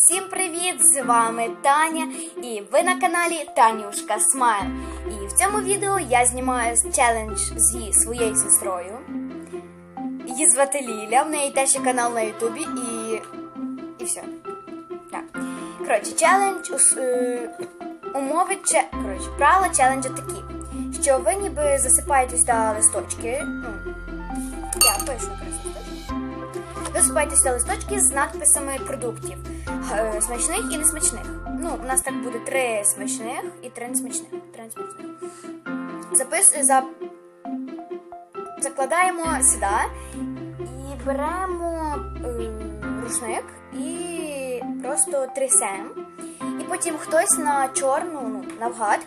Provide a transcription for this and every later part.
Всім привіт! З вами Таня і ви на каналі Танюшка Смайл. І в цьому відео я знімаю челендж зі своєю сестрою. Її звати Ліля, в неї теж є канал на Ютубі і. і все. Так. Коротше, челендж е, умови че... Коротше, правила челенджу такі, що ви ніби засипаєте сюди листочки. Ну, я пишу якраз. Ви листочки з надписами продуктів е, смачних і несмачних. Ну, у нас так буде три смачних і три несмачних. Три несмачних. Запис... За... Закладаємо сюди і беремо е, рушник і просто трясемо. І потім хтось на чорну, ну, навгад,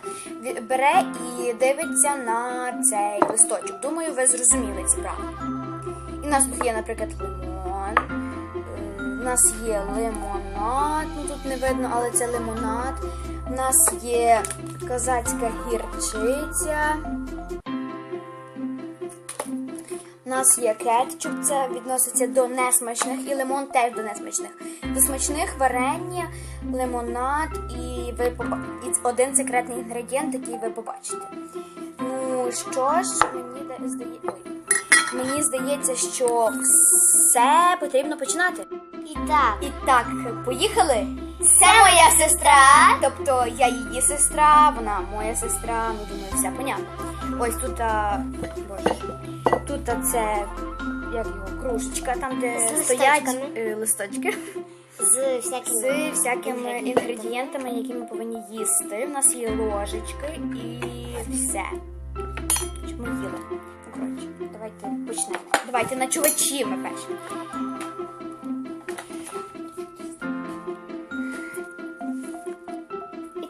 бере і дивиться на цей листочок. Думаю, ви зрозуміли ці правила. І в нас тут є, наприклад, лимон. У нас є лимонад, ну тут не видно, але це лимонад. У нас є козацька гірчиця. У нас є кетчуп, це відноситься до несмачних, і лимон теж до несмачних. До смачних варення, лимонад і ви поба- і один секретний інгредієнт, який ви побачите. Ну що ж, мені де- здає... Мені здається, що все потрібно починати. І так, І так, поїхали. Це моя сестра. Тобто я її сестра, вона моя сестра. Ну думаю, все понятно. Ось тут, а, боже, тут а, це як його кружечка, там де З стоять листочками. е, листочки з всякими з всякими інгредієнтами, які ми повинні їсти. У нас є ложечки і все. Щоб ми їли. Ну, коротше, давайте почнемо. Давайте на чувачі ми перші.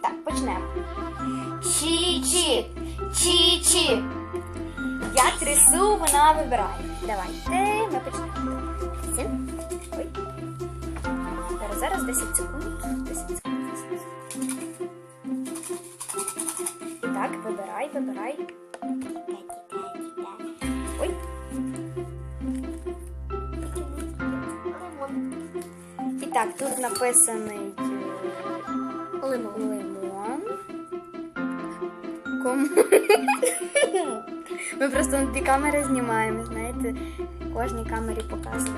Так, почнемо. Чі-чі, чі-чі. Я трясу, вона вибирає. Давайте, ми почнемо. Ой. Зараз, зараз 10 секунд. 10 секунд. 10 секунд. І так, вибирай, вибирай. Ой. І так, тут написаний е, лимон. Кому? Ми просто на дві камери знімаємо, знаєте, кожній камері знаєте,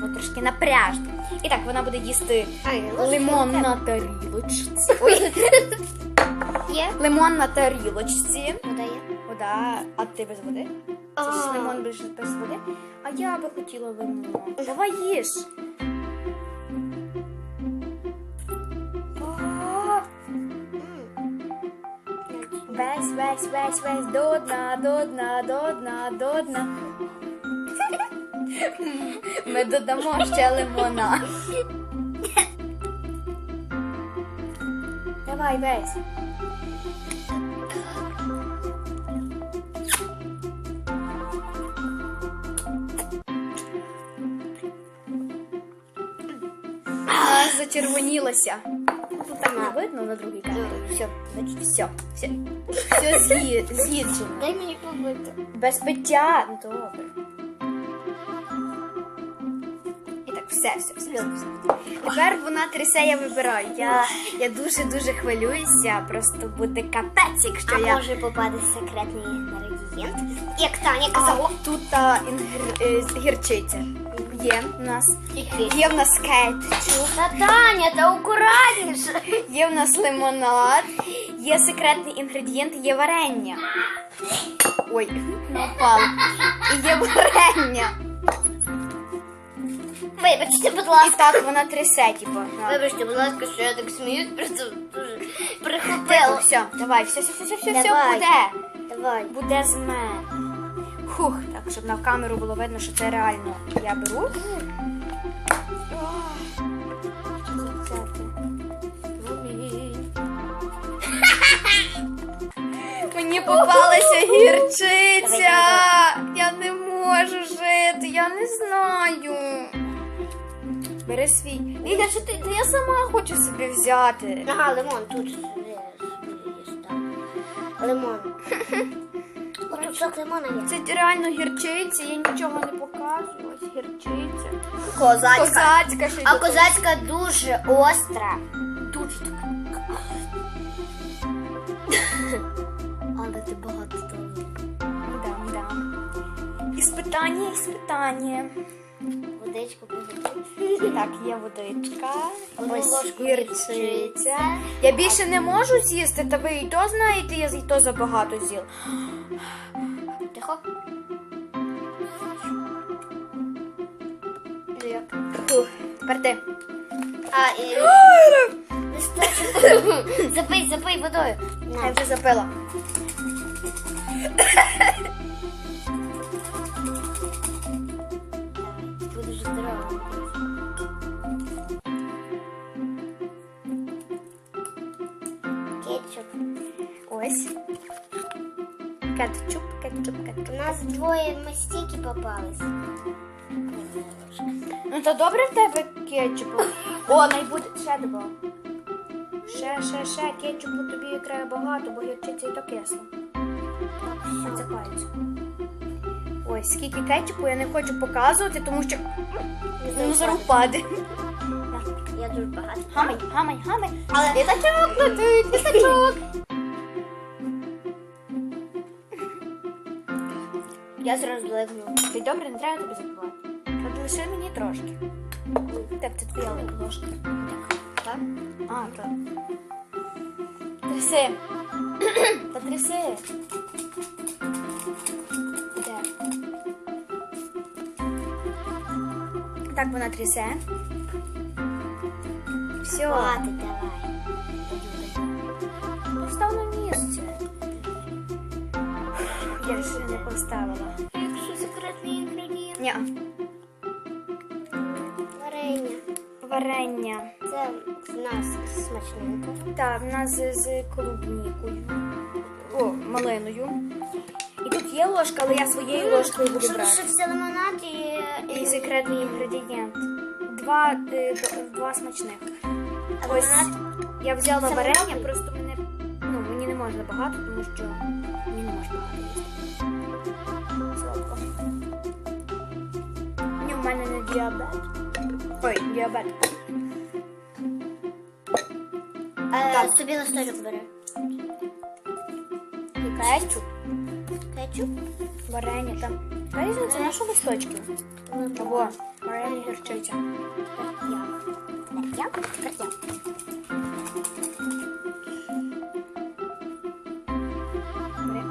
бо трошки напряжно. І так, вона буде їсти лимон на тарілочці. Ой. Є? Лимон на тарілочці. Вода є? Вода, а ти без води? Це ж лимон без, без води. А я би хотіла лимон. Давай їж. Весь, весь, весь, до дна, до дна, до дна, до дна. Ми додамо ще лимона. Давай весь. А, зачервонілося. Тут так не видно на другій камері. Все, значить, все, все. Все з'ї- з'їджено. Дай мені побити. Без пиття. Ну, Добре. І так, все, все, все. все. Тепер вона трясе, я вибираю. Я, я дуже-дуже хвилююся. Просто буде капець, якщо А я. може попаде секретний інгредієнт? Як Таня А, казала. тут та інгр... е, гірчиця. Є в нас. Є в нас кетчуп. Та Таня, та акуратніше. Є в нас лимонад, є секретний інгредієнт, є варення. Ой, напав. І є варення. Вибачте, будь ласка. І так вона трясе, типу. на- Вибачте, будь ласка, що я так сміюсь, просто дуже прихопила. все, давай, все, все, все, все, все Давай. буде. Давай. Буде з мене. Хух, так, щоб на камеру було видно, що це реально я беру. Попалася гірчиця. Я не можу жити, я не знаю. Бери свій. Ліля, що ти? Та я сама хочу собі взяти. Ага, лимон тут. Лимон. Тут сок лимона є. Це реально гірчиця, я нічого не показую. гірчиця. Козацька. Козацька ще А козацька дуже остра. дуже така. Але багато того. Да, да. Іспитання, іспитання. Водичку приготуй. Так, є водичка. Ось ложку гірчиця. Я більше не можу з'їсти, та ви і то знаєте, я і то забагато з'їл. Тихо. Фух, Тепер ти. А, і... Запий, запий водою. Я вже запила. Будеш здорова. Кетчуп. Ось. Кетчуп, кетчуп, У нас двоє мастики попались. Ну то добре в тебе кетчупу. О, най буде ще добав. Ще, ще, ще кетчупу тобі треба багато, бо гірчиця і то кисло. Підсипається. Ось, скільки кетчупу я не хочу показувати, тому що ну, зараз впаде. Я дуже багато. Гамай, гамай, гамай. Але- Літачок летить, літачок. Я зразу легну. Ти добре, не треба тобі забувати. От лише мені трошки. Так, це твоя ложка. Так. Так? А, так. Тряси. Та тряси. Так вона трясе. Все. Хватить давай. Постав на місце. Я ще не поставила. Якщо секретний інгредієнт. Ні. Варення. Варення. Це в нас смачненько. Так, в нас з, з клубнікою. О, малиною. Є ложка, але я своєю ложкою буду Щоб брати. лишився лимонад і... І секретний інгредієнт. Два, е, два смачних. Ось я взяла Це варення, просто мене, ну, мені не можна багато, тому що мені не можна багато їсти. Солодко. Ні, в мене не діабет. Ой, діабет. Е, Так. собі листочок бери. І кетчуп, Кетчуп. варення там. Та різниця, на що листочки? Або варення гірчиця. Я? Я? Бери.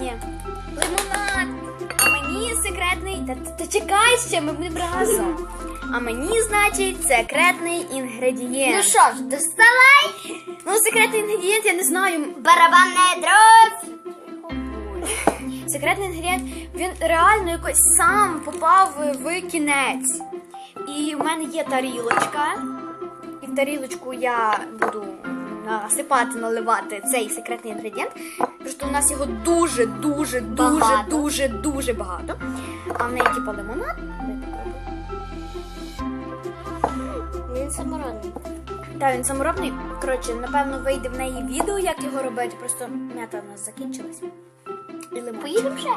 Ні. Лимонад. Мені секретний. Та, та, та чекай ще, ми будемо разом. А мені, значить, секретний інгредієнт. Ну що ж, доставай Ну, секретний інгредієнт, я не знаю. барабанне дров. Секретний інгредієнт, він реально якось сам попав в кінець. І в мене є тарілочка. І в тарілочку я буду насипати, наливати цей секретний інгредієнт. Просто у нас його дуже, дуже, дуже, Багато. дуже, дуже багато. А в неї типу лимонад. Він самородний. Так, він саморобний. Коротше, напевно, вийде в неї відео, як його робити. Просто м'ята в нас закінчилась. І лимон. Поїдемо вже?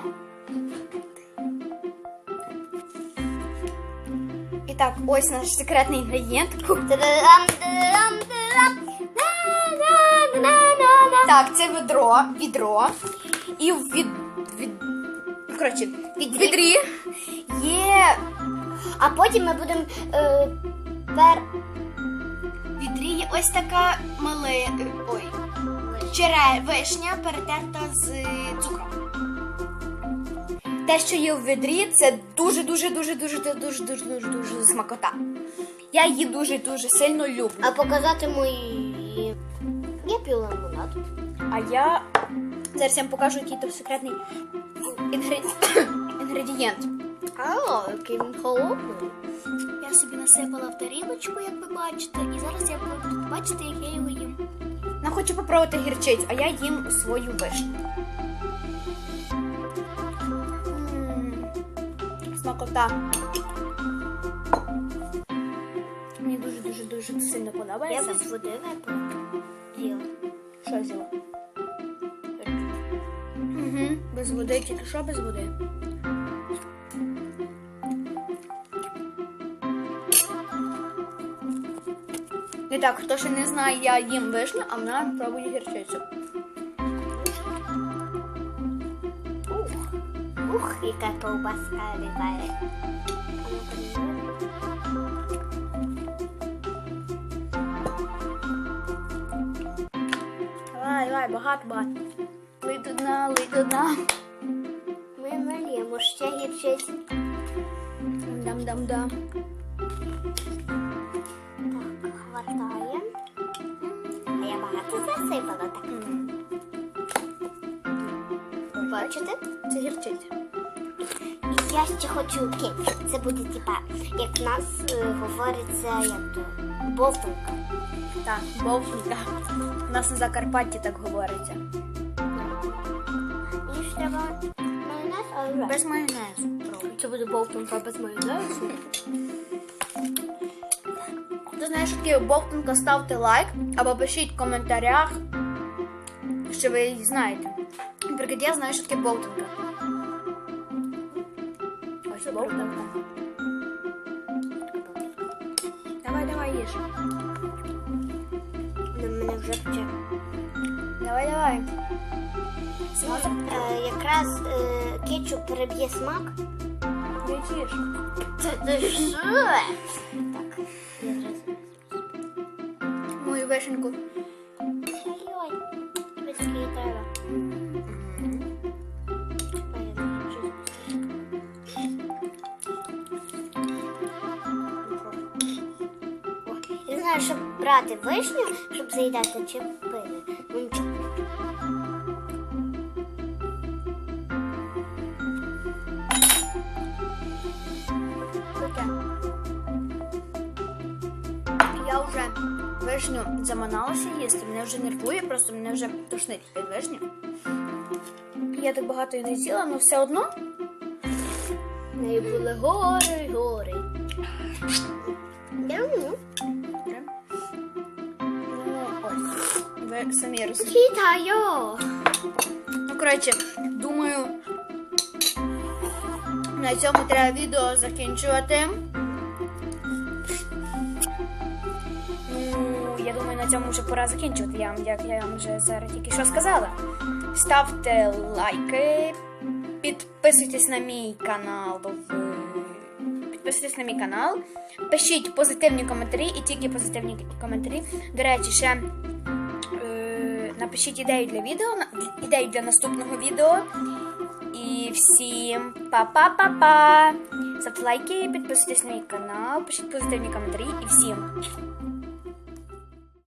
І так, ось наш секретний інгредієнт. Так, це ведро, відро. І в від, від, коротше, від відрі є А потім ми будемо е, пер... ось така мали, ой, чере, вишня перетерта з цукром. Те, що є в відрі, це дуже, дуже, дуже, дуже, дуже, дуже, дуже, дуже, смакота. Я її дуже, дуже сильно люблю. А показати мої... Я п'ю лимонад. А я зараз я вам покажу, який то секретний інгред- інгредієнт. А, який він холодний. Я собі насипала в тарілочку, як ви бачите, і зараз я буду бачити, як я його їм. Я хочу попробувати гірчицю, а я їм свою вишню. Смакота. Мені дуже дуже дуже сильно Я подобається. без води випив. З'їла. Що взяла? Угу, Без води, тільки що без води. І так, хто ще не знає, я їм вишню, а вона пробує гірчицю. Ух, ух, яка ковбаска літає. Давай, давай, багато, багато. Лий до дна, лий до дна. Ми наліємо ще гірчиці. Дам-дам-дам. Хватає. А я багато засипала так. Бачите? Це гірчиця. І я ще хочу кетчуп. Це буде типа, як в нас е, говориться, як то бовтунка. Так, бовтунка. У нас на Закарпатті так говориться. І ж треба майонез, а вже. Без майонезу. Це буде бовтунка без майонезу. Хто знає, що таке ставте лайк або пишіть в коментарях, що ви її знаєте. Наприклад, я знаю, що таке бовтунка. Ось бовтунка. Давай, давай, їж. На мене вже вче. Давай, давай. Е, якраз е, кетчуп переб'є смак. Їж. Це ти що? Так, я зараз. Мою вишеньку. Знаю, щоб брати вишню, щоб заїдати чи пили. Вишню заманалася їсти, мене вже нервує, просто мене вже тошнить від вишні. Я так багато і не з'їла, але все одно. В неї були гори, гори. Я ну. Ось. Ви самі розумієте. Читаю. Ну, коротше, думаю, на цьому треба відео закінчувати. Цьому вже пора закінчувати. Я, як я вам вже зараз тільки що сказала. Ставте лайки, підписуйтесь на мій канал. Підписуйтесь на мій канал, пишіть позитивні коментарі і тільки позитивні коментарі. До речі, ще е, напишіть ідею для відео, ідею для наступного відео. І всім па-па-па-па! Ставте лайки, підписуйтесь на мій канал, пишіть позитивні коментарі і всім